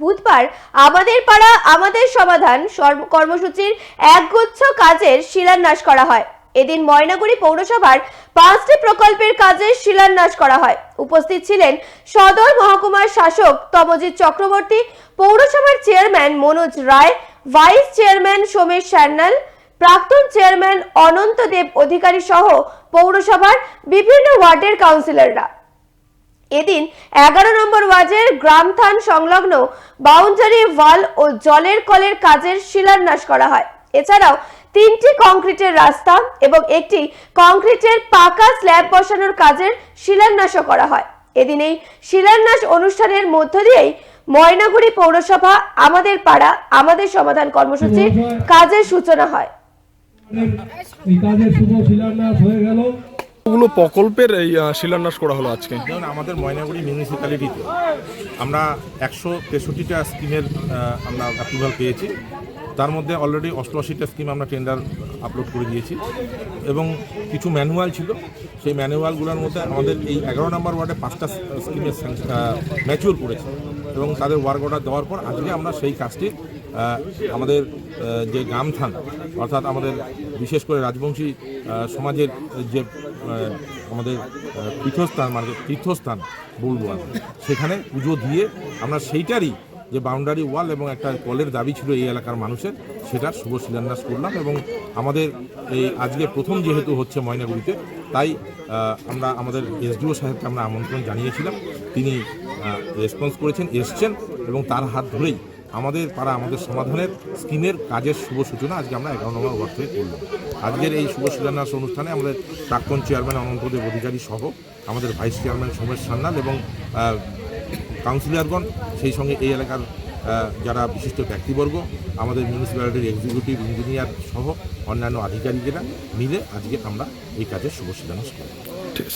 বুধবার আমাদের পাড়া, আমাদের সমাধান কর্মসূচির একগুচ্ছ কাজের শিলান্যাস করা হয়। এদিন ময়নাগুড়ি পৌরসভার পাঁচটি প্রকল্পের কাজের শিলান্যাস করা হয়। উপস্থিত ছিলেন সদর মহকুমার শাসক তমজিৎ চক্রবর্তী, পৌরসভার chairman Manoj Roy, vice chairman Somesh Sanyal প্রাক্তন চেয়ারম্যান অনন্ত দেব অধিকারী সহ পৌরসভার বিভিন্ন ওয়ার্ডের কাউন্সিলররা। এদিন এগারো নম্বর ওয়ার্ডের গ্রামথান সংলগ্ন বাউন্ডারি ওয়াল ও জলের কলের কাজের শিলান্যাস করা হয়। এছাড়াও তিনটি কংক্রিটের রাস্তা এবং একটি কংক্রিটের পাকা স্ল্যাব বসানোর কাজের শিলান্যাসও করা হয়। এদিন এই শিলান্যাস অনুষ্ঠানের মধ্য দিয়েই ময়নাগুড়ি পৌরসভা আমাদের পাড়া আমাদের সমাধান কর্মসূচির কাজের সূচনা হয়। এই কাজের শুভ শিলান্যাস হয়ে গেল। কতগুলো প্রকল্পের এই শিলান্যাস করা হলো আজকে? যেমন আমাদের ময়নাগুড়ি মিউনিসিপ্যালিটিতে আমরা একশো তেষট্টিটা স্কিমের আমরা অ্যাপ্রুভাল পেয়েছি। তার মধ্যে অলরেডি অষ্টআশিটা স্কিম আমরা টেন্ডার আপলোড করে দিয়েছি। এবং কিছু ম্যানুয়াল ছিল। সেই ম্যানুয়ালগুলোর মধ্যে আমাদের এই এগারো নম্বর ওয়ার্ডে পাঁচটা স্কিমের ম্যাচিওর করেছে। এবং তাদের ওয়ার্ক অর্ডার দেওয়ার পর আজকে আমরা সেই কাজটি আমাদের যে গ্রাম থানা অর্থাৎ আমাদের বিশেষ করে রাজবংশী সমাজের যে আমাদের পীঠস্থান মানে তীর্থস্থান বলব সেখানে পুজো দিয়ে আমরা সেইটারই যে বাউন্ডারি ওয়াল এবং একটা কলের দাবি ছিল এই এলাকার মানুষের সেটার শুভ শিলান্যাস করলাম এবং আমাদের এই আজকে প্রথম যেহেতু হচ্ছে ময়নাগুড়িতে, তাই আমরা আমাদের এসডিও সাহেবকে আমরা আমন্ত্রণ জানিয়েছিলাম। তিনি রেসপন্স করেছেন, এসছেন এবং তার হাত ধরেই আমাদের পাড়া, আমাদের সমাধানের স্কিমের কাজের শুভ সূচনা আজকে আমরা এগারো নম্বর ওয়ার্ড থেকে করলাম। আজকের এই শুভ শিলান্যাস অনুষ্ঠানে আমাদের প্রাক্তন চেয়ারম্যান অনন্তদেব অধিকারী সহ আমাদের ভাইস চেয়ারম্যান সোমেশ সান্যাল এবং কাউন্সিলরগণ, সেই সঙ্গে এই এলাকার যারা বিশিষ্ট ব্যক্তিবর্গ, আমাদের মিউনিসিপ্যালিটির এক্সিকিউটিভ ইঞ্জিনিয়ার সহ অন্যান্য আধিকারিকেরা মিলে আজকে আমরা এই কাজের শুভ শিলান্যাস করলাম। ঠিক আছে।